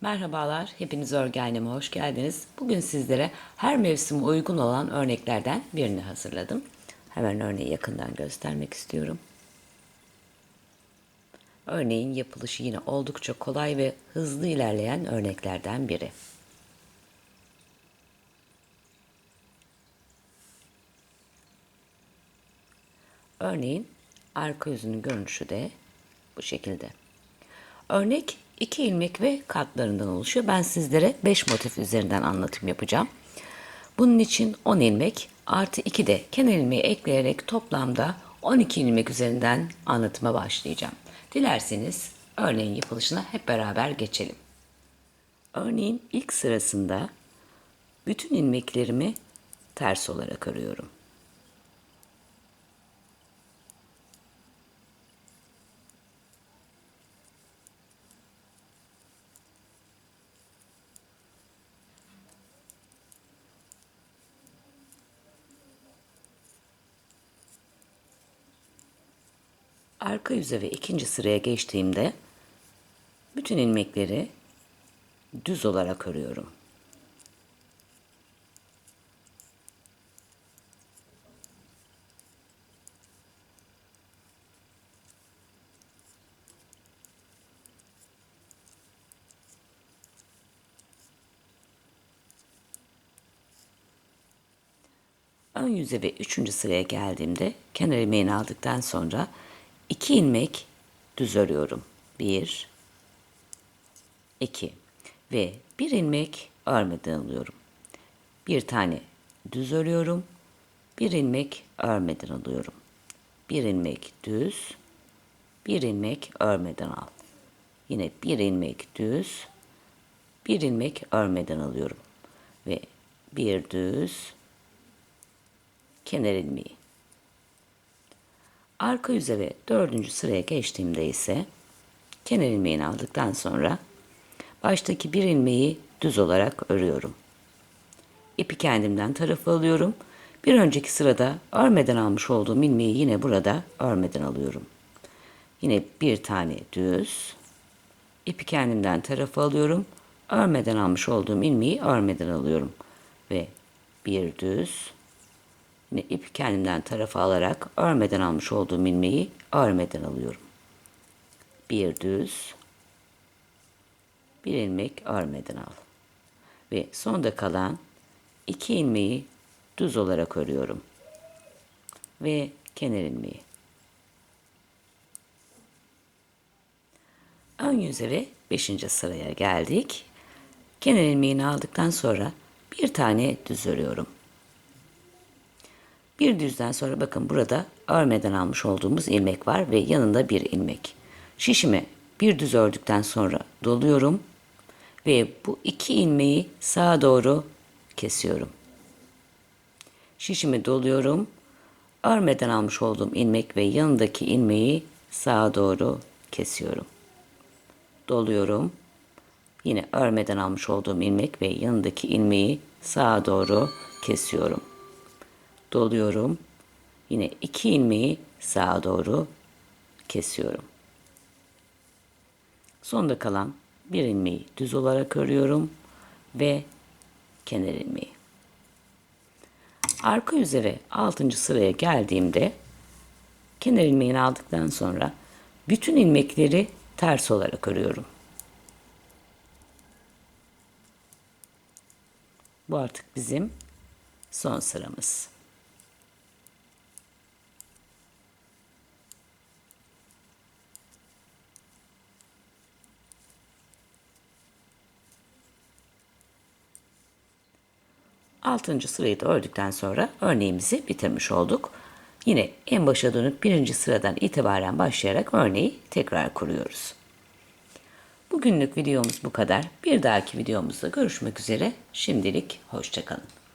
Merhabalar, hepiniz aynama hoş geldiniz. Bugün sizlere her mevsime uygun olan örneklerden birini hazırladım. Hemen örneği yakından göstermek istiyorum. Örneğin yapılışı yine oldukça kolay ve hızlı ilerleyen örneklerden biri. Örneğin arka yüzünün görünüşü de bu şekilde. Örnek iki ilmek ve katlarından oluşuyor. Ben sizlere 5 motif üzerinden anlatım yapacağım. Bunun için 10 ilmek artı 2 de kenar ilmeği ekleyerek toplamda 12 ilmek üzerinden anlatıma başlayacağım. Dilerseniz örneğin yapılışına hep beraber geçelim. Örneğin ilk sırasında bütün ilmeklerimi ters olarak örüyorum. Arka yüze ve ikinci sıraya geçtiğimde bütün ilmekleri düz olarak örüyorum. Ön yüze ve üçüncü sıraya geldiğimde kenar ilmeğini aldıktan sonra iki ilmek düz örüyorum. Bir, iki ve bir ilmek örmeden alıyorum. Bir tane düz örüyorum. Bir ilmek örmeden alıyorum. Bir ilmek düz, bir ilmek örmeden al. Yine bir ilmek düz, bir ilmek örmeden alıyorum. Ve bir düz, kenar ilmeği. Arka yüze ve dördüncü sıraya geçtiğimde ise kenar ilmeğini aldıktan sonra baştaki bir ilmeği düz olarak örüyorum. İpi kendimden tarafa alıyorum. Bir önceki sırada örmeden almış olduğum ilmeği yine burada örmeden alıyorum. Yine bir tane düz. İpi kendimden tarafa alıyorum. Örmeden almış olduğum ilmeği örmeden alıyorum. Ve bir düz. Yine ip kendimden tarafa alarak örmeden almış olduğum ilmeği örmeden alıyorum. Bir düz, bir ilmek örmeden al. Ve sonda kalan iki ilmeği düz olarak örüyorum. Ve kenar ilmeği. Ön yüze ve beşinci sıraya geldik. Kenar ilmeğini aldıktan sonra bir tane düz örüyorum. Bir düzden sonra bakın burada örmeden almış olduğumuz ilmek var ve yanında bir ilmek. Şişimi bir düz ördükten sonra doluyorum ve bu iki ilmeği sağa doğru kesiyorum. Şişimi doluyorum. Örmeden almış olduğum ilmek ve yanındaki ilmeği sağa doğru kesiyorum. Doluyorum. Yine örmeden almış olduğum ilmek ve yanındaki ilmeği sağa doğru kesiyorum doluyorum. Yine iki ilmeği sağa doğru kesiyorum. Sonda kalan bir ilmeği düz olarak örüyorum ve kenar ilmeği. Arka üzere 6. sıraya geldiğimde kenar ilmeğini aldıktan sonra bütün ilmekleri ters olarak örüyorum. Bu artık bizim son sıramız. Altıncı sırayı da ördükten sonra örneğimizi bitirmiş olduk. Yine en başa dönüp birinci sıradan itibaren başlayarak örneği tekrar kuruyoruz. Bugünlük videomuz bu kadar. Bir dahaki videomuzda görüşmek üzere. Şimdilik hoşçakalın.